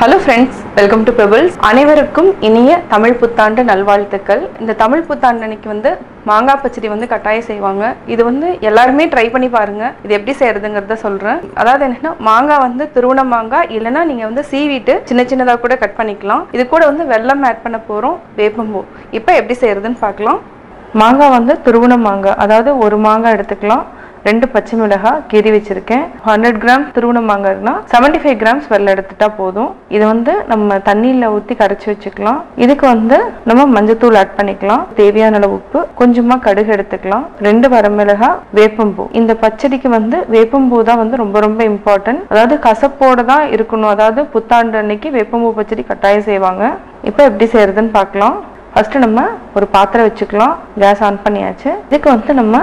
Hello friends welcome to Pebbles அனைவருக்கும் இனிய தமிழ் புத்தாண்டு நல்வாழ்த்துக்கள். இந்த தமிழ் புத்தாண்டு அன்னைக்கு வந்து மாங்காய் பச்சடி வந்து கட்டாயம் செய்வாங்க. இது வந்து எல்லாருமே ட்ரை பண்ணி பாருங்க. இது எப்படி செய்யறதுங்கிறத சொல்றேன். அதாவது என்னன்னா மாங்காய் வந்து திருவண மாங்காய் இல்லைன்னா நீங்க வந்து சீவிட்டு சின்ன சின்னதாக கூட கட் பண்ணிக்கலாம். இது கூட வந்து வெல்லம் ஆட் பண்ண போறோம் வேப்பம்பூ. இப்போ எப்படி செய்யறதுன்னு பார்க்கலாம். மாங்காய் வந்து திருவண மாங்காய் அதாவது ஒரு மாங்காய் எடுத்துக்கலாம். ரெண்டு பச்சை மிளகாய் கீறி வச்சிருக்கேன். ஹண்ட்ரட் கிராம் திருவணம் மாங்காய்னா செவன்டி ஃபைவ் கிராம்ஸ் வெள்ளம் எடுத்துட்டா போதும். இது வந்து நம்ம தண்ணியில் ஊற்றி கரைச்சி வச்சுக்கலாம். இதுக்கு வந்து நம்ம மஞ்சத்தூள் ஆட் பண்ணிக்கலாம். தேவையான அளவு உப்பு கொஞ்சமா கடுகு எடுத்துக்கலாம். ரெண்டு வரமிளகா வேப்பம்பூ. இந்த பச்சடிக்கு வந்து வேப்பம்பூ தான் வந்து ரொம்ப ரொம்ப இம்பார்ட்டன்ட் அதாவது கசப்போட தான் இருக்கணும். அதாவது புத்தாண்டு அன்னைக்கு வேப்பம்பூ பச்சடி கட்டாயம் செய்வாங்க. இப்போ எப்படி செய்யறதுன்னு பார்க்கலாம். ஃபர்ஸ்ட் நம்ம ஒரு பாத்திரம் வச்சுக்கலாம். கேஸ் ஆன் பண்ணியாச்சு. இதுக்கு வந்து நம்ம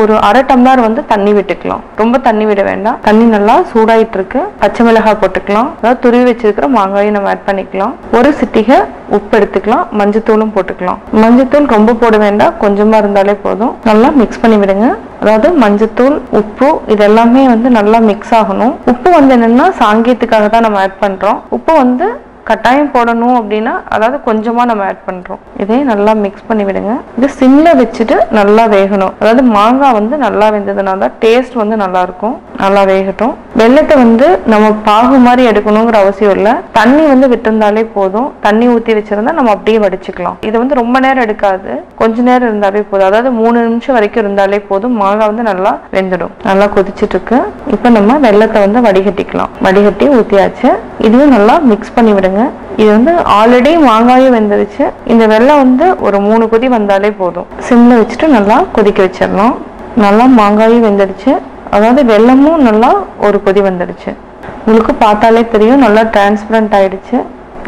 ஒரு அரை டம்ளர் வந்து தண்ணி விட்டுக்கலாம். ரொம்ப தண்ணி விட வேண்டாம். தண்ணி நல்லா சூடாயிட்டு இருக்கு பச்சை மிளகாய் போட்டுக்கலாம். அதாவது துருவி வச்சிருக்கிற மாங்காயும் நம்ம ஆட் பண்ணிக்கலாம். ஒரு சிட்டிகை உப்பு எடுத்துக்கலாம். மஞ்சத்தூளும் போட்டுக்கலாம். மஞ்சத்தூள் ரொம்ப போட வேண்டாம். கொஞ்சமா இருந்தாலே போதும். நல்லா மிக்ஸ் பண்ணி விடுங்க. அதாவது மஞ்சத்தூள் உப்பு இது எல்லாமே வந்து நல்லா மிக்ஸ் ஆகணும். உப்பு வந்து என்னன்னா சாங்கியத்துக்காக தான் நம்ம ஆட் பண்றோம். உப்பு வந்து கட்டாயம் போடணும் அப்படின்னா அதாவது கொஞ்சமாக நம்ம ஆட் பண்ணுறோம் இதையும் நல்லா மிக்ஸ் பண்ணி விடுங்க இது சிம்மில் வச்சுட்டு நல்லா வேகணும். அதாவது மாங்காய் வந்து நல்லா வெந்ததுனால தான் டேஸ்ட் வந்து நல்லாயிருக்கும் நல்லா வேகட்டும். வெள்ளத்தை வந்து நம்ம பாகு மாதிரி எடுக்கணுங்கிற அவசியம் இல்லை. தண்ணி வந்து விட்டிருந்தாலே போதும். தண்ணி ஊற்றி வச்சிருந்தா நம்ம அப்படியே வடிச்சுக்கலாம். இது வந்து ரொம்ப நேரம் எடுக்காது. கொஞ்ச நேரம் இருந்தாலே போதும். அதாவது மூணு நிமிஷம் வரைக்கும் இருந்தாலே போதும். மாங்காய் வந்து நல்லா வெந்துடும். நல்லா கொதிச்சுட்டு இருக்கு இப்போ நம்ம வெள்ளத்தை வந்து வடிகட்டிக்கலாம். வடிகட்டி ஊற்றியாச்சு இதையும் நல்லா மிக்ஸ் பண்ணி விடுங்க. இது வந்து ஆல்ரெடி மாங்காயும் வெந்துருச்சு. இந்த வெள்ளம் வந்து ஒரு மூணு கொதி வந்தாலே போதும். சிம்ல வச்சுட்டு நல்லா கொதிக்க வச்சிடலாம் நல்லா மாங்காயும் வெந்துடுச்சு அதாவது வெள்ளமும் நல்லா ஒரு கொதி வந்துடுச்சு. உங்களுக்கு பார்த்தாலே தெரியும் நல்லா டிரான்ஸ்பரண்ட் ஆயிடுச்சு.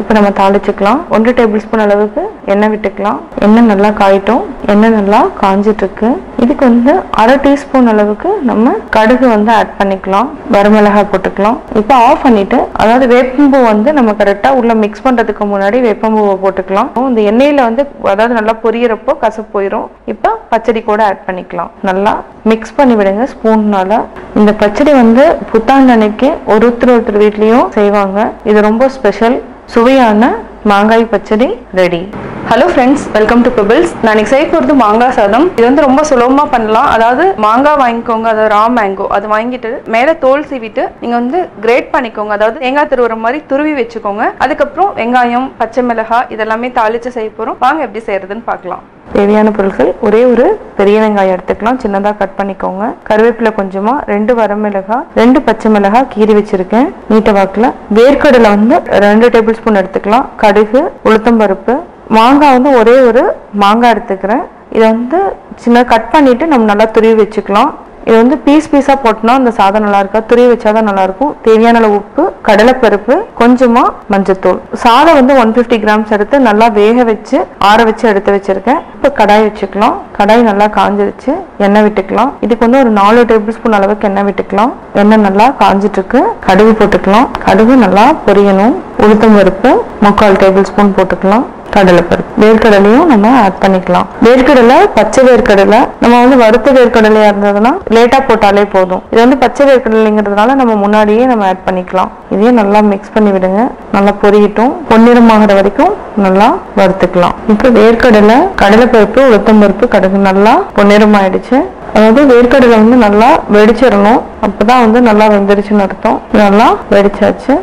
இப்போ நம்ம தாளிச்சுக்கலாம். ஒன்று டேபிள் ஸ்பூன் அளவுக்கு எண்ணெய் விட்டுக்கலாம். எண்ணெய் நல்லா காயிட்டும். எண்ணெய் நல்லா காஞ்சிட்ருக்கு. இதுக்கு வந்து அரை டீஸ்பூன் அளவுக்கு நம்ம கடுகு வந்து ஆட் பண்ணிக்கலாம். வரமிளகாய் போட்டுக்கலாம். இப்போ ஆஃப் பண்ணிட்டு அதாவது வேப்பம்பூ வந்து நம்ம கரெக்டாக உள்ள மிக்ஸ் பண்ணுறதுக்கு முன்னாடி வேப்பம்பூவை போட்டுக்கலாம். இந்த எண்ணெயில் வந்து அதாவது நல்லா பொரியறப்போ கசப்பு போயிடும் இப்போ பச்சடி கூட ஆட் பண்ணிக்கலாம். நல்லா மிக்ஸ் பண்ணி விடுங்க ஸ்பூன்னால. இந்த பச்சடி வந்து புத்தாண்டு அன்னைக்கு ஒருத்தர் ஒருத்தர் வீட்லேயும் செய்வாங்க. இது ரொம்ப ஸ்பெஷல் சுவையான மாங்காய் பச்சடி ready hello friends welcome to Pebbles நான் இன்னைக்கு செய்ய போகிறது மாங்காய் சாதம். இது வந்து ரொம்ப சுலபமாக பண்ணலாம். அதாவது மாங்காய் வாங்கிக்கோங்க அதாவது ரா மேங்கோ அது வாங்கிட்டு மேலே தோல் சீவிட்டு நீங்கள் வந்து கிரேட் பண்ணிக்கோங்க. அதாவது தேங்காய் துருவுற மாதிரி துருவி வச்சுக்கோங்க. அதுக்கப்புறம் வெங்காயம் பச்சை மிளகாய் இதெல்லாமே தாளித்து செய்ய போகிறோம் வாங்க எப்படி செய்யறதுன்னு பார்க்கலாம். தேவையான பொருட்கள் ஒரே ஒரு பெரிய வெங்காயம் எடுத்துக்கலாம். சின்னதாக கட் பண்ணிக்கோங்க. கருவேப்பிலை கொஞ்சமா ரெண்டு வரமிளகாய் ரெண்டு பச்சை மிளகாய் கீறி வச்சிருக்கேன். நீட்ட வாக்கில். வேர்க்கடலை வந்து ரெண்டு டேபிள் ஸ்பூன் எடுத்துக்கலாம். கடுகு உளுத்தம்பருப்பு மாங்காய் வந்து ஒரே ஒரு மாங்காய் எடுத்துக்கிறேன். இதை வந்து சின்ன கட் பண்ணிவிட்டு நம்ம நல்லா துருவி வச்சுக்கலாம். இது வந்து பீஸ் பீஸாக போட்டோம்னா அந்த சாதம் நல்லா இருக்கா? துருவி வச்சாதான் நல்லா இருக்கும். தேவையான அளவு உப்பு கடலைப்பருப்பு கொஞ்சமா மஞ்சத்தூள். சாதம் வந்து ஒன் ஃபிஃப்டி கிராம்ஸ் எடுத்து நல்லா வேக வச்சு ஆற வச்சு எடுத்து வச்சிருக்கேன். இப்போ கடாய் வச்சுக்கலாம். கடாய் நல்லா காஞ்சிருச்சு எண்ணெய் விட்டுக்கலாம். இதுக்கு வந்து ஒரு நாலு டேபிள் ஸ்பூன் அளவுக்கு எண்ணெய் விட்டுக்கலாம். எண்ணெய் நல்லா காஞ்சிட்டு இருக்கு கடுகு போட்டுக்கலாம். கடுகு நல்லா பொரியணும். உளுத்தம் பருப்பு முக்கால் டேபிள் ஸ்பூன் போட்டுக்கலாம். கடலைப்பருப்பு. வேர்க்கடலையும் நம்ம ஆட் பண்ணிக்கலாம். வேர்க்கடலை பச்சை வேர்க்கடலை. நம்ம வந்து வறுத்த வேர்க்கடலையா இருந்ததுன்னா லேட்டா போட்டாலே போதும். இது வந்து பச்சை வேர்க்கடலைங்கிறதுனால நம்ம முன்னாடியே நம்ம ஆட் பண்ணிக்கலாம். இதையும் நல்லா மிக்ஸ் பண்ணி விடுங்க. நல்லா பொரியட்டும். பொன்னிறமாகிற வரைக்கும் நல்லா வறுத்துக்கலாம். இப்போ வேர்க்கடலை கடலைப்பருப்பு கடலை கடுகு நல்லா பொன்னிறமாயிடுச்சு. அதாவது வேர்க்கடலை வந்து நல்லா வெடிச்சிடணும். அப்பதான் வந்து நல்லா வெந்துருச்சுன்னு அர்த்தம். நல்லா வெடிச்சாச்சு.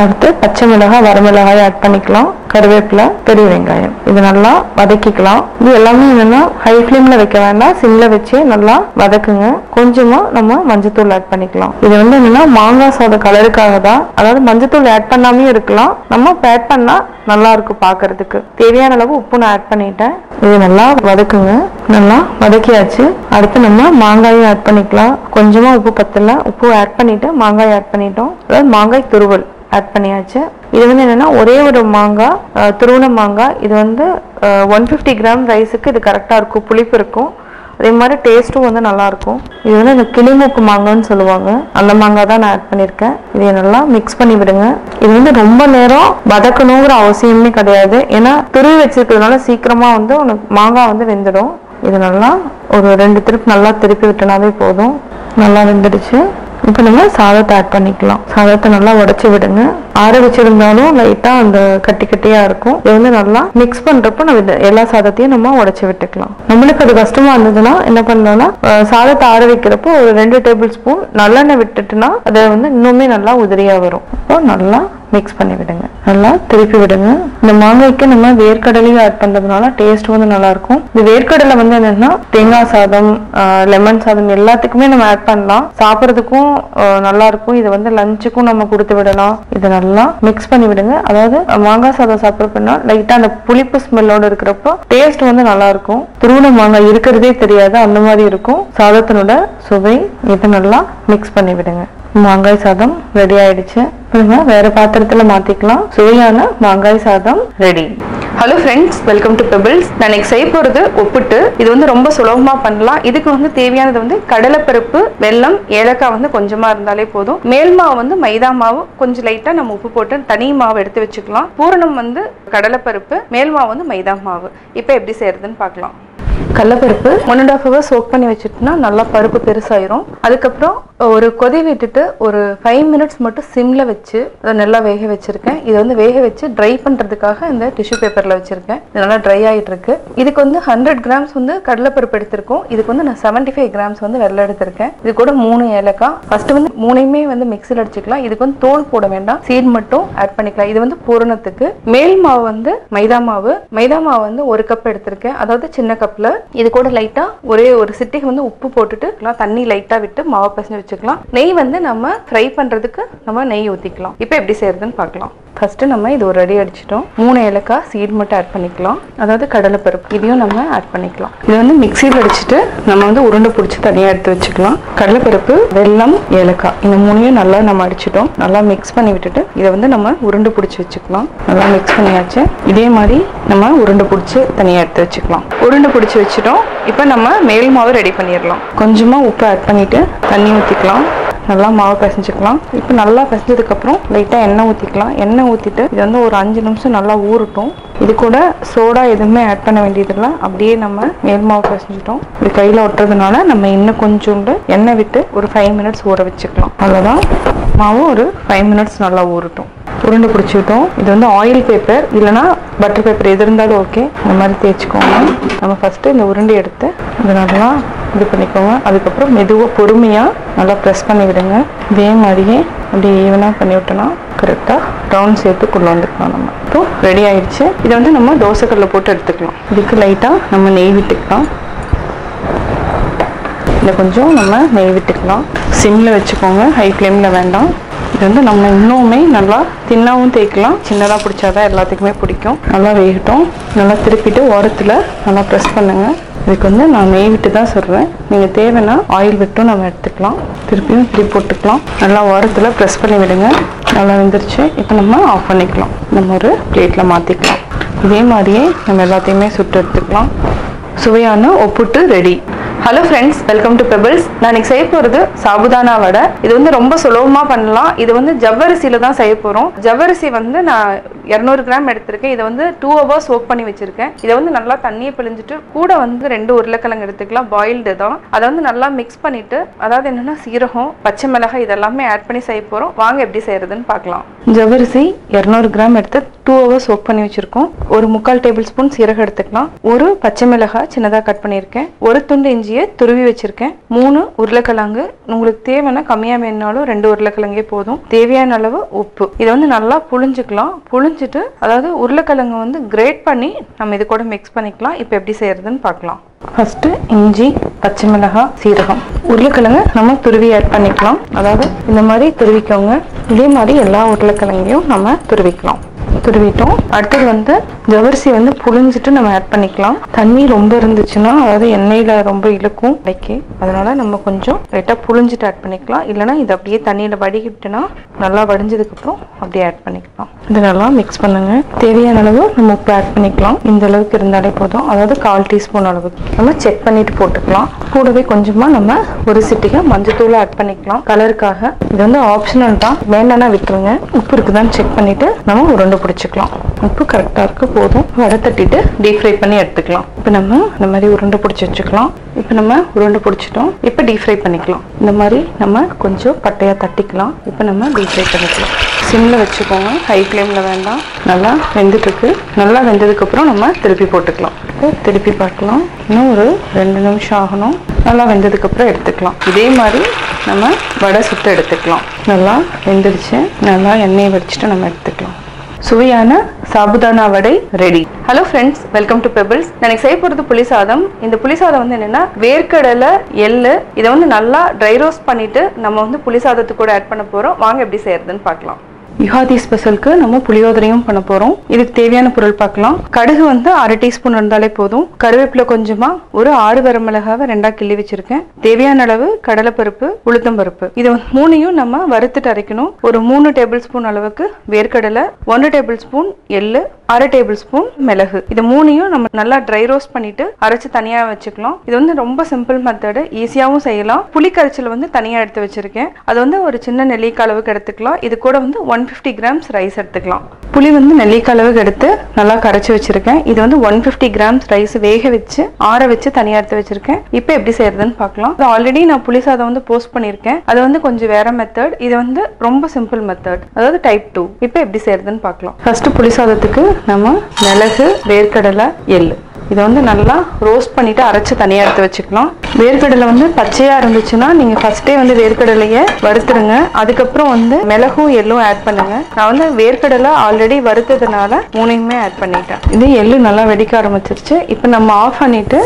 அடுத்து பச்சை மிளகாய் வரமிளகாய் ஆட் பண்ணிக்கலாம். கருவேப்பிலை பெரிய வெங்காயம். இது நல்லா வதக்கிக்கலாம். இது எல்லாமே என்னன்னா ஹை ஃப்ளேம்ல வைக்க வேண்டாம். சிம்ல வச்சு நல்லா வதக்குங்க. கொஞ்சமா நம்ம மஞ்சத்தூள் ஆட் பண்ணிக்கலாம். இது வந்து என்னன்னா மாங்காய் சாத கலருக்காக தான். அதாவது மஞ்சத்தூள் ஆட் பண்ணாமே இருக்கலாம். நம்ம ஆட் பண்ணா நல்லா இருக்கும் பாக்குறதுக்கு. தேவையான அளவு உப்பு நான் ஆட் பண்ணிட்டேன். இது நல்லா வதக்குங்க. நல்லா வதக்கியாச்சு. அடுத்து நம்ம மாங்காயும் ஆட் பண்ணிக்கலாம். கொஞ்சமா உப்பு பத்தல. உப்பு ஆட் பண்ணிட்டு மாங்காய் ஆட் பண்ணிட்டோம். அதாவது மாங்காய் துருவல். ஆட் பண்ணியாச்சு. இது வந்து என்னென்னா ஒரே ஒரு மாங்காய் அஹ், மாங்காய் இது வந்து ஒன் ஃபிஃப்டி கிராம் ரைஸுக்கு இது கரெக்டாக இருக்கும். புளிப்பு இருக்கும். அதே மாதிரி டேஸ்ட்டும் வந்து நல்லாயிருக்கும் இது வந்து இந்த கிளிமூக்கு மாங்கான்னு சொல்லுவாங்க. அந்த மாங்காய் தான் நான் ஆட் பண்ணியிருக்கேன். இதை நல்லா மிக்ஸ் பண்ணி விடுங்க. இது வந்து ரொம்ப நேரம் வதக்கணுங்கிற அவசியமே கிடையாது. ஏன்னா துருவி வச்சிருக்கிறதுனால சீக்கிரமாக வந்து உனக்கு மாங்காய் வந்து வெந்துடும். இது நல்லா ஒரு ரெண்டு திருப்பி நல்லா திருப்பி விட்டனாவே போதும். நல்லா வெந்துடுச்சு. இப்போ நம்ம சாதத்தை ஆட் பண்ணிக்கலாம். சாதத்தை நல்லா உடச்சி விடுங்க. ஆற வச்சிருந்தாலும் லைட்டா அந்த கட்டி கட்டியா இருக்கும். இது வந்து நல்லா மிக்ஸ் பண்றப்போ நம்ம எல்லா சாதத்தையும் நம்ம உடச்சி விட்டுக்கலாம். நம்மளுக்கு அது கஷ்டமா இருந்ததுன்னா என்ன பண்ணலாம்னா சாதத்தை ஆற வைக்கிறப்போ ஒரு ரெண்டு டேபிள் ஸ்பூன் நல்லெண்ணெய் விட்டுட்டுனா அது வந்து இன்னுமே நல்லா உதிரியா வரும். அப்போ நல்லா மிக்ஸ் பண்ணி விடுங்க. நல்லா திருப்பி விடுங்க. இந்த மாங்காய்க்கு நம்ம வேர்க்கடலையும் ஆட் பண்ணுறதுனால டேஸ்ட் வந்து நல்லா இருக்கும் இந்த வேர்க்கடலை வந்து என்னன்னா தேங்காய் சாதம் லெமன் சாதம் எல்லாத்துக்குமே நம்ம ஆட் பண்ணலாம். சாப்பிட்றதுக்கும் நல்லா இருக்கும் இதை வந்து லஞ்சுக்கும் நம்ம கொடுத்து விடலாம். இதை நல்லா மிக்ஸ் பண்ணி விடுங்க. அதாவது மாங்காய் சாதம் சாப்பிட்றப்பன்னா லைட்டா அந்த புளிப்பு ஸ்மெல்லோட இருக்கிறப்போ டேஸ்ட் வந்து நல்லா இருக்கும் துருவன மாங்காய் இருக்கிறதே தெரியாது. அந்த மாதிரி இருக்கும். சாதத்தினோட சுவை இதை நல்லா மிக்ஸ் பண்ணி விடுங்க. மாங்காய் சாதம் ரெடி ஆயிடுச்சு. இப்ப வேற பாத்திரத்துல மாத்திக்கலாம். சுவையான மாங்காய் சாதம் ready hello friends welcome to Pebbles நான் இன்னைக்கு செய்ய போகிறது ஒப்பிட்டு இது வந்து ரொம்ப சுலபமாக பண்ணலாம். இதுக்கு வந்து தேவையானது வந்து கடலைப்பருப்பு வெல்லம் ஏலக்காய் வந்து கொஞ்சமாக இருந்தாலே போதும். மேல் மாவு வந்து மைதா மாவு. கொஞ்சம் லைட்டாக நம்ம உப்பு போட்டு தனி மாவு எடுத்து வச்சுக்கலாம். பூரணம் வந்து கடலைப்பருப்பு மேல் மாவு வந்து மைதா மாவு. இப்போ எப்படி செய்யறதுன்னு பார்க்கலாம். கடலப்பருப்பு one and half hour soak பண்ணி வச்சுட்டுனா நல்லா பருப்பு பெருசாயிரும். அதுக்கப்புறம் ஒரு கொதி விட்டுட்டு ஒரு ஃபைவ் மினிட்ஸ் மட்டும் சிம்ல வச்சு அதை நல்லா வேக வச்சிருக்கேன். இதை வந்து வேக வச்சு ட்ரை பண்றதுக்காக இந்த டிஷ்யூ பேப்பர்ல வச்சிருக்கேன். இது நல்லா ட்ரை ஆயிட்டு இருக்கு இதுக்கு வந்து ஹண்ட்ரட் கிராம்ஸ் வந்து கடலைப்பருப்பு எடுத்திருக்கோம். இதுக்கு வந்து நான் செவன்டி ஃபைவ் கிராம்ஸ் வந்து வெள்ளம் எடுத்திருக்கேன். இது கூட மூணு ஏலக்காய். ஃபர்ஸ்ட் வந்து மூணையுமே வந்து மிக்சியில் அடிச்சுக்கலாம். இதுக்கு வந்து தோல் போட வேண்டாம். சீட் மட்டும் ஆட் பண்ணிக்கலாம். இது வந்து பூரணத்துக்கு. மேல் மாவு வந்து மைதா மாவு. மைதா மாவு வந்து ஒரு கப் எடுத்திருக்கேன். அதாவது சின்ன கப்ல இது கூட லைட்டா ஒரே ஒரு சிட்டிக்கு வந்து உப்பு போட்டுட்டு தண்ணி லைட்டா விட்டு மாவு பசஞ்சு வச்சுக்கலாம். நெய் வந்து நம்ம ஃப்ரை பண்றதுக்கு நம்ம நெய் ஊத்திக்கலாம். இப்போ எப்படி செய்யறதுன்னு பார்க்கலாம். ஃபஸ்ட்டு நம்ம இது ஒரு ரெடி அடிச்சிட்டோம். மூணு ஏலக்காய் சீட் மட்டும் ஆட் பண்ணிக்கலாம். அதாவது கடலைப்பருப்பு. இதையும் நம்ம ஆட் பண்ணிக்கலாம். இது வந்து மிக்சியில் அடிச்சுட்டு நம்ம வந்து உருண்டை பிடிச்சி தனியாக எடுத்து வச்சுக்கலாம். கடலைப்பருப்பு வெல்லம் ஏலக்காய். இந்த மூணையும் நல்லா நம்ம அடிச்சிட்டோம். நல்லா மிக்ஸ் பண்ணி விட்டுட்டு இதை வந்து நம்ம உருண்டை பிடிச்சி வச்சுக்கலாம். நல்லா மிக்ஸ் பண்ணியாச்சு. இதே மாதிரி நம்ம உருண்டை பிடிச்சி தனியாக எடுத்து வச்சுக்கலாம். உருண்டை பிடிச்சி வச்சுட்டோம். இப்போ நம்ம மேல் மாவு ரெடி பண்ணிடலாம். கொஞ்சமாக உப்பு ஆட் பண்ணிவிட்டு தண்ணி ஊற்றிக்கலாம் நல்லா மாவு பிசைஞ்சிக்கலாம். இப்போ நல்லா பிசைஞ்சதுக்கப்புறம் லைட்டாக எண்ணெய் ஊற்றிக்கலாம் எண்ணெய் ஊற்றிட்டு இது வந்து ஒரு அஞ்சு நிமிஷம் நல்லா ஊறட்டும். இது கூட சோடா எதுவுமே ஆட் பண்ண வேண்டியதில்லை. அப்படியே நம்ம மேல் மாவு பிசைஞ்சிட்டோம். இது கையில் ஒட்டுறதுனால நம்ம இன்னும் கொஞ்சோண்டு எண்ணெய் விட்டு ஒரு ஃபைவ் மினிட்ஸ் ஊற வச்சுக்கலாம். அவ்வளோதான் மாவு ஒரு ஃபைவ் மினிட்ஸ் நல்லா ஊறட்டும். உருண்டை பிடிச்சிக்கிட்டோம். இது வந்து ஆயில் பேப்பர் இல்லைன்னா பட்டர் பேப்பர் எது இருந்தாலும் ஓகே இந்த மாதிரி தேய்ச்சிக்கோங்க. நம்ம ஃபஸ்ட்டு இந்த உருண்டை எடுத்து இது நல்லா இது பண்ணிக்கோங்க. அதுக்கப்புறம் மெதுவாக பொறுமையாக நல்லா ப்ரெஸ் பண்ணி விடுங்க இதே மாதிரியே அப்படியே ஈவனாக பண்ணி விட்டோன்னா கரெக்டாக ரவுண்ட் சேர்த்து கொண்டு வந்துக்கலாம் நம்ம. இப்போ ரெடி ஆயிடுச்சு. இதை வந்து நம்ம தோசைக்கல்ல போட்டு எடுத்துக்கலாம். இதுக்கு லைட்டாக நம்ம நெய் விட்டுக்கலாம். இதை கொஞ்சம் நம்ம நெய் விட்டுக்கலாம். சிம்மில் வச்சுக்கோங்க. ஹை ஃப்ளேமில் வேண்டாம். இது வந்து நம்ம இன்னுமே நல்லா தின்னாவும் தேய்க்கலாம். சின்னதாக பிடிச்சாதான் எல்லாத்துக்குமே பிடிக்கும். நல்லா வேகட்டும். நல்லா திருப்பிட்டு ஓரத்தில் நல்லா ப்ரெஸ் பண்ணுங்கள் இதுக்கு வந்து நான் நெய் விட்டு தான் சொல்கிறேன் நீங்கள் தேவைன்னா ஆயில் விட்டும் நம்ம எடுத்துக்கலாம். திருப்பியும் இப்படி போட்டுக்கலாம். நல்லா ஓரத்தில் ப்ரெஸ் பண்ணி விடுங்க. நல்லா வெந்துருச்சு. இப்போ நம்ம ஆஃப் பண்ணிக்கலாம். நம்ம ஒரு பிளேட்டில் மாற்றிக்கலாம் இதே மாதிரியே நம்ம எல்லாத்தையுமே சுட்டு எடுத்துக்கலாம். சுவையான ஒப்புட்டு ready hello friends welcome to Pebbles நான் இன்னைக்கு செய்ய போகிறது சாபுதானா வடை. இது வந்து ரொம்ப சுலபமாக பண்ணலாம். இது வந்து ஜவ்வரிசியில் தான் செய்ய போகிறோம் ஜவ்வரிசி வந்து நான் இரநூறு கிராம் எடுத்திருக்கேன். இதை வந்து டூ ஹவர்ஸ் சோக் பண்ணி வச்சிருக்கேன். இதை வந்து நல்லா தண்ணியை பிழிஞ்சிட்டு கூட வந்து ரெண்டு உருளைக்கிழங்கு எடுத்துக்கலாம். பாயில்டு தான். அதை வந்து நல்லா மிக்ஸ் பண்ணிட்டு அதாவது என்னன்னா சீரகம் பச்சை மிளகாய் இதெல்லாமே ஆட் பண்ணி செய்ய போகிறோம் வாங்க எப்படி செய்யறதுன்னு பார்க்கலாம். ஜவரிசி இரநூறு கிராம் எடுத்து டூ ஹவர்ஸ் சோக் பண்ணி வச்சிருக்கோம். ஒரு முக்கால் டேபிள் ஸ்பூன் சீரகம் எடுத்துக்கலாம். ஒரு பச்சை மிளகாய் சின்னதாக கட் பண்ணியிருக்கேன். ஒரு துண்டு இஞ்சியை துருவி வச்சிருக்கேன். மூணு உருளைக்கிழங்கு. உங்களுக்கு தேவைன்னா கம்மியாக வேணுனாலும் ரெண்டு உருளைக்கிழங்கே போதும். தேவையான அளவு உப்பு. இதை வந்து நல்லா புழிஞ்சுக்கலாம். புழிஞ்சிட்டு அதாவது உருளைக்கிழங்கு வந்து கிரேட் பண்ணி நம்ம இது கூட மிக்ஸ் பண்ணிக்கலாம். இப்போ எப்படி செய்யறதுன்னு பார்க்கலாம். ஃபர்ஸ்ட்டு இஞ்சி பச்சை மிளகாய் சீரகம். உருளைக்கிழங்கு நம்ம துருவி ஆட் பண்ணிக்கலாம். அதாவது இந்த மாதிரி துருவிக்கோங்க. இதே மாதிரி எல்லா உருளைக்கிழங்கையும் நம்ம துருவிக்கலாம். துருவிட்டோம். அடுத்தது வந்து ஜவரிசி வந்து புழிஞ்சிட்டு நம்ம ஆட் பண்ணிக்கலாம். தண்ணி ரொம்ப இருந்துச்சுன்னா அதாவது எண்ணெயில் ரொம்ப இழுக்கும் இடைக்கு அதனால நம்ம கொஞ்சம் லைட்டாக புழிஞ்சிட்டு ஆட் பண்ணிக்கலாம். இல்லைன்னா இது அப்படியே தண்ணியில் வடிகிட்டுனா நல்லா வடிஞ்சதுக்கப்புறம் அப்படியே ஆட் பண்ணிக்கலாம். இது நல்லா மிக்ஸ் பண்ணுங்கள் தேவையான அளவு நம்ம உப்பு ஆட் பண்ணிக்கலாம். இந்த அளவுக்கு இருந்தாலே போதும். அதாவது கால் டீஸ்பூன் அளவுக்கு. நம்ம செக் பண்ணிட்டு போட்டுக்கலாம். கூடவே கொஞ்சமாக நம்ம ஒரு சிட்டிகை மஞ்சத்தூள் ஆட் பண்ணிக்கலாம். கலருக்காக இது வந்து ஆப்ஷனல் தான். வேண்டாம்னா விட்டுருங்க. உப்பு இருக்குதான்னு செக் பண்ணிட்டு நம்ம உருண்டை பிடிச்சிக்கலாம். உப்பு கரெக்டாக இருக்க போதும். வடை தட்டிட்டு டீப் ஃப்ரை பண்ணி எடுத்துக்கலாம். இப்போ நம்ம இந்த மாதிரி உருண்டை பிடிச்சி வச்சுக்கலாம். இப்போ நம்ம உருண்டை பிடிச்சிட்டோம். இப்போ டீப் ஃப்ரை பண்ணிக்கலாம். இந்த மாதிரி நம்ம கொஞ்சம் பட்டையாக தட்டிக்கலாம். இப்போ நம்ம டீப் ஃப்ரை பண்ணிக்கலாம். சிம்மில் வச்சுக்கோங்க. ஹை ஃப்ளேமில் வேண்டாம். நல்லா வெந்துட்டுருக்கு. நல்லா வெந்ததுக்கப்புறம் நம்ம திருப்பி போட்டுக்கலாம். இப்போ திருப்பி பார்க்கலாம். இன்னும் ஒரு ரெண்டு நிமிஷம் ஆகணும். நல்லா வெந்ததுக்கப்புறம் எடுத்துக்கலாம். இதே மாதிரி நம்ம வடை சுட்டு எடுத்துக்கலாம். நல்லா வெந்துடுச்சு நல்லா எண்ணெயை வடிச்சிட்டு நம்ம எடுத்துக்கலாம். சுவையான சாபுதானா வடை ready hello friends welcome to Pebbles எனக்கு செய்ய போகிறது புளி சாதம். இந்த புளி சாதம் வந்து என்னென்னா வேர்க்கடலை எள்ளு இதை வந்து நல்லா ட்ரை ரோஸ்ட் பண்ணிவிட்டு நம்ம வந்து புளி சாதத்துக்கு கூட ஆட் பண்ண போகிறோம் வாங்க எப்படி செய்யறதுன்னு பார்க்கலாம். யுகாதி ஸ்பெஷலுக்கு நம்ம புளியோதரையும் பண்ண போறோம். இதுக்கு தேவையான பொருள் பார்க்கலாம். கடுகு வந்து அரை டீஸ்பூன் இருந்தாலே போதும். கருவேப்பிலை கொஞ்சமா ஒரு ஆறு வரமிளகாவை ரெண்டா கிள்ளி வச்சிருக்கேன். தேவையான அளவு கடலைப்பருப்பு உளுத்தம் பருப்பு. இது மூணையும் நம்ம வறுத்துட்டு அரைக்கணும். ஒரு மூணு டேபிள் ஸ்பூன் அளவுக்கு வேர்க்கடலை ஒன்று டேபிள் ஸ்பூன் எள்ளு அரை டேபிள் ஸ்பூன் மிளகு. இது மூணையும் நம்ம நல்லா ட்ரை ரோஸ்ட் பண்ணிட்டு அரைச்சு தனியா வச்சுக்கலாம். இது வந்து ரொம்ப சிம்பிள் மெத்தடு ஈஸியாகவும் செய்யலாம். புளி கரைச்சல் வந்து தனியா எடுத்து வச்சிருக்கேன். அது வந்து ஒரு சின்ன நெல்லிக்காய் அளவுக்கு எடுத்துக்கலாம். இது கூட வந்து one one fifty grams rice எடுத்துக்கலாம். புளி வந்து நெல்லிக்காய் அளவுக்கு எடுத்து நல்லா கரைச்சி வச்சிருக்கேன். இது வந்து ஒன் ஃபிஃப்டி கிராம்ஸ் ரைஸ் வேக வச்சு ஆற வச்சு தனியாக எடுத்து வச்சிருக்கேன். இப்போ எப்படி செய்யறதுன்னு பார்க்கலாம். இது ஆல்ரெடி நான் புளி சாதம் வந்து போஸ்ட் பண்ணியிருக்கேன். அது வந்து கொஞ்சம் வேற மெத்தட் இது வந்து ரொம்ப சிம்பிள் மெத்தட் அதாவது டைப் டூ இப்போ எப்படி செய்யறதுன்னு பார்க்கலாம். ஃபர்ஸ்ட் புளி சாதத்துக்கு நம்ம மிளகு வேர்க்கடலை எள்ளு. இதை வந்து நல்லா ரோஸ்ட் பண்ணிட்டு அரைச்சு தனியாக எடுத்து வச்சுக்கலாம். வேர்க்கடலை வந்து பச்சையா இருந்துச்சுன்னா நீங்க ஃபர்ஸ்டே வந்து வேர்க்கடலையை வறுத்துருங்க அதுக்கப்புறம் வந்து மிளகும் எள்ளும் ஆட் பண்ணுங்க. நான் வந்து வேர்க்கடலை ஆல்ரெடி வறுத்ததுனால மூணையுமே ஆட் பண்ணிட்டேன். இது எள்ளு நல்லா வெடிக்க ஆரம்பிச்சிருச்சு. இப்போ நம்ம ஆஃப் பண்ணிட்டு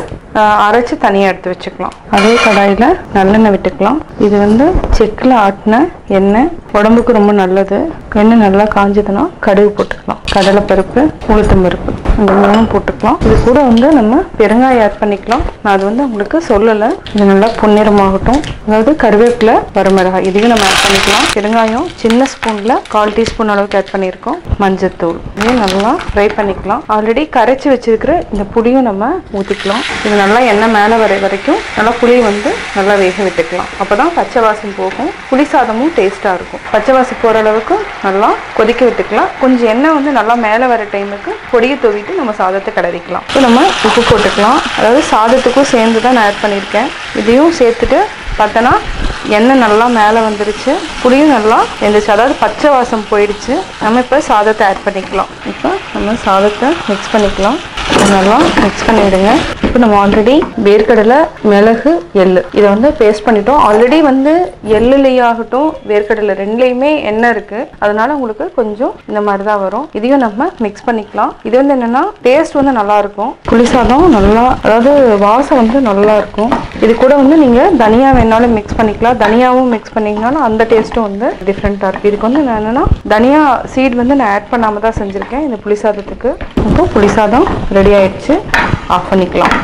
அரைச்சு தனியாக எடுத்து வச்சுக்கலாம். அதே கடாயில் நல்லெண்ணெய் விட்டுக்கலாம். இது வந்து செக்கில் ஆட்டின எண்ணெய். உடம்புக்கு ரொம்ப நல்லது. எண்ணெய் நல்லா காஞ்சதுன்னா கடுகு போட்டுக்கலாம். கடலைப்பருப்பு உளுத்தம் பருப்பு இந்த மூணும் போட்டுக்கலாம். இது கூட வந்து நம்ம பெருங்காயம் ஆட் பண்ணிக்கலாம். நான் அது வந்து உங்களுக்கு சொல்லலை. இது நல்லா பொன்னிறமாகட்டும். அதாவது கருவேப்பிலை வரமிளகாய் இதையும் நம்ம ஆட் பண்ணிக்கலாம். பெருங்காயம் சின்ன ஸ்பூனில் கால் டீஸ்பூன் அளவுக்கு ஆட் பண்ணியிருக்கோம். மஞ்சத்தூள். இதையும் நல்லா ஃப்ரை பண்ணிக்கலாம். ஆல்ரெடி கரைச்சி வச்சிருக்கிற இந்த புளியும் நம்ம ஊற்றிக்கலாம் இது நல்லா எண்ணெய் மேலே வர வரைக்கும் நல்லா புளியை வந்து நல்லா வேக விட்டுக்கலாம். அப்போ தான் பச்சை வாசம் போகும். புளி சாதமும் டேஸ்ட்டாக இருக்கும். பச்சை வாசம் போகிற அளவுக்கு நல்லா கொதிக்க விட்டுக்கலாம். கொஞ்சம் எண்ணெய் வந்து நல்லா மேலே வர டைமுக்கு பொடியை தூவிட்டு நம்ம சாதத்தை கிளறிக்கலாம். இப்போ நம்ம உப்பு போட்டுக்கலாம். அதாவது சாதத்துக்கும் சேர்ந்து தான் நான் ஆட் பண்ணியிருக்கேன். இதையும் சேர்த்துட்டு பார்த்தோன்னா எண்ணெய் நல்லா மேலே வந்துருச்சு. புளியும் நல்லா எந்திரிச்சு அதாவது பச்சை வாசம் போயிடுச்சு. நம்ம இப்போ சாதத்தை ஆட் பண்ணிக்கலாம். இப்போ நம்ம சாதத்தை மிக்ஸ் பண்ணிக்கலாம். இதை மிக்ஸ் பண்ணிவிடுங்க இப்போ நம்ம ஆல்ரெடி வேர்க்கடலை மிளகு எள்ளு. இதை வந்து பேஸ்ட் பண்ணிட்டோம். ஆல்ரெடி வந்து எள்ளுலையாகட்டும் வேர்க்கடலை ரெண்டுலேயுமே எண்ணெய் இருக்குது அதனால உங்களுக்கு கொஞ்சம் இந்த மாதிரி தான் வரும். இதையும் நம்ம மிக்ஸ் பண்ணிக்கலாம். இது வந்து என்னென்னா டேஸ்ட் வந்து நல்லாயிருக்கும் புளிசாதம் புளி சாதம் நல்லா அதாவது வாசம் வந்து நல்லா இருக்கும். இது கூட வந்து நீங்கள் தனியா வேணாலும் மிக்ஸ் பண்ணிக்கலாம். தனியாவும் மிக்ஸ் பண்ணிங்கனாலும் அந்த டேஸ்ட்டும் வந்து டிஃப்ரெண்ட்டாக இருக்குது இதுக்கு வந்து நான் என்னென்னா தனியா சீட் வந்து நான் ஆட் பண்ணாமல் தான் செஞ்சுருக்கேன். இந்த புளி சாதத்துக்கு. இப்போ புளிசாதம் ரெடி ஆயிடுச்சு. ஆஃப் பண்ணிக்கலாம்.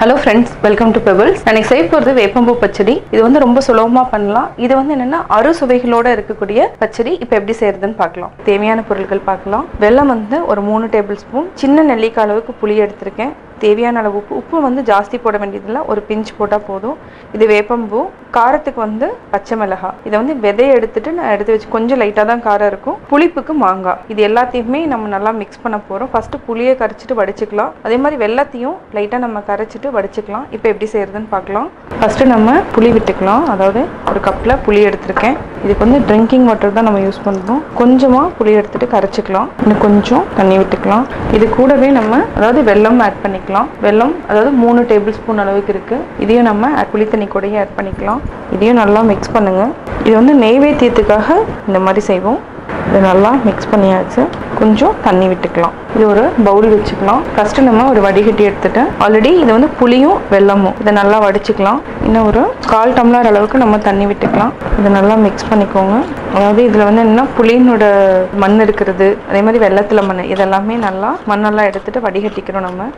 Hello friends welcome to Pebbles நான் செய்ய போகிறது வேப்பம்பூ பச்சடி. இது வந்து ரொம்ப சுலபமாக பண்ணலாம். இது வந்து என்னென்னா அறு சுவைகளோட இருக்கக்கூடிய பச்சடி. இப்போ எப்படி செய்யறதுன்னு பார்க்கலாம். தேவையான பொருட்கள் பார்க்கலாம். வெள்ளம் வந்து ஒரு மூணு டேபிள் ஸ்பூன் சின்ன நெல்லிக்காய் அளவுக்கு புளி எடுத்திருக்கேன். தேவையான அளவு உப்பு உப்பு வந்து ஜாஸ்தி போட வேண்டியதில்லை. ஒரு பிஞ்ச் போட்டால் போதும். இது வேப்பம்பூ. காரத்துக்கு வந்து பச்சை மிளகாய். இதை வந்து விதையை எடுத்துட்டு நான் எடுத்து வச்சு கொஞ்சம் லைட்டாக தான் காரம் இருக்கும். புளிப்புக்கு மாங்காய். இது எல்லாத்தையுமே நம்ம நல்லா மிக்ஸ் பண்ண போகிறோம் ஃபஸ்ட்டு புளியை கரைச்சிட்டு வடிச்சுக்கலாம். அதே மாதிரி வெள்ளத்தையும் லைட்டாக நம்ம கரைச்சிட்டு வடிச்சுக்கலாம். இப்போ எப்படி செய்யறதுன்னு பார்க்கலாம். ஃபஸ்ட்டு நம்ம புளி விட்டுக்கலாம். அதாவது ஒரு கப்பில் புளி எடுத்திருக்கேன். இதுக்கு வந்து ட்ரிங்கிங் வாட்டர் தான் நம்ம யூஸ் பண்ணுறோம் கொஞ்சமாக புளி எடுத்துட்டு கரைச்சிக்கலாம். இன்னும் கொஞ்சம் தண்ணி விட்டுக்கலாம். இது கூடவே நம்ம அதாவது வெல்லம் ஆட் பண்ணிக்கலாம். வெல்லம் அதாவது மூணு டேபிள் ஸ்பூன் அளவுக்கு இருக்குது இதையும் நம்ம add- புளி தண்ணி கூடயே ஆட் பண்ணிக்கலாம். இதையும் நல்லா மிக்ஸ் பண்ணுங்க. இது வந்து நெய்வேத்தியத்துக்காக இந்த மாதிரி செய்வோம். இதை நல்லா மிக்ஸ் பண்ணியாச்சு. கொஞ்சம் தண்ணி விட்டுக்கலாம். இது ஒரு பவுல் வச்சுக்கலாம். ஃபஸ்ட்டு நம்ம ஒரு வடிகட்டி எடுத்துட்டு ஆல்ரெடி இது வந்து புளியும் வெல்லமும். இதை நல்லா வடிச்சுக்கலாம். இன்னும் ஒரு கால் டம்ளர் அளவுக்கு நம்ம தண்ணி விட்டுக்கலாம். இதை நல்லா மிக்ஸ் பண்ணிக்கோங்க. அதாவது இதில் வந்து என்னன்னா புளியினோட மண் இருக்கிறது அதே மாதிரி வெள்ளத்தில் மண் இதெல்லாமே நல்லா மண்ணெல்லாம் எடுத்துட்டு வடிகட்டிக்கிறோம் நம்ம.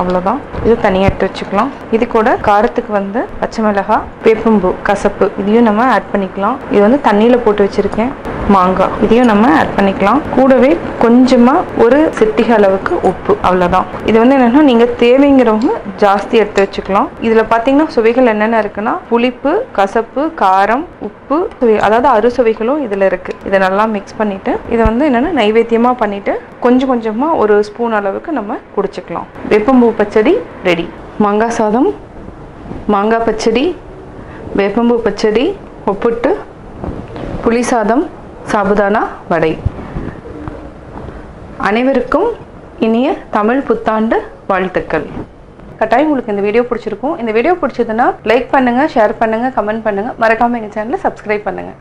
அவ்வளோதான் இது தனியாக எடுத்து வச்சுக்கலாம். இது கூட காரத்துக்கு வந்து பச்சை மிளகாய் வேப்பம்பூ கசப்பு இதையும் நம்ம ஆட் பண்ணிக்கலாம். இது வந்து தண்ணியில் போட்டு வச்சுருக்கேன். மாங்காய் இதையும் நம்ம ஆட் பண்ணிக்கலாம். கூடவே கொஞ்சமாக ஒரு சிட்டிக அளவுக்கு உப்பு அவ்வளோதான் இது வந்து என்னென்னா நீங்கள் தேவைங்கிறவங்க ஜாஸ்தி எடுத்து வச்சுக்கலாம். இதில் பார்த்தீங்கன்னா சுவைகள் என்னென்ன இருக்குன்னா புளிப்பு கசப்பு காரம் உப்பு அதாவது அறுசுவைகளும் இதில் இருக்குது இதை நல்லா மிக்ஸ் பண்ணிவிட்டு இதை வந்து என்னென்னா நைவேத்தியமாக பண்ணிவிட்டு கொஞ்சம் கொஞ்சமாக ஒரு ஸ்பூன் அளவுக்கு நம்ம குடிச்சிக்கலாம். வேப்பம்பூ பச்சடி ரெடி மாங்காய் சாதம் மாங்காய் பச்சடி வேப்பம்பூ பச்சடி ஒப்புட்டு புளி சாதம் சாபுதானா வடை. அனைவருக்கும் இனிய தமிழ் புத்தாண்டு வாழ்த்துக்கள். கட்டாயம் உங்களுக்கு இந்த வீடியோ பிடிச்சிருக்கும். இந்த வீடியோ பிடிச்சதுன்னா லைக் பண்ணுங்க ஷேர் பண்ணுங்க கமெண்ட் பண்ணுங்க. மறக்காமல் எங்கள் சேனலை சப்ஸ்கிரைப் பண்ணுங்க.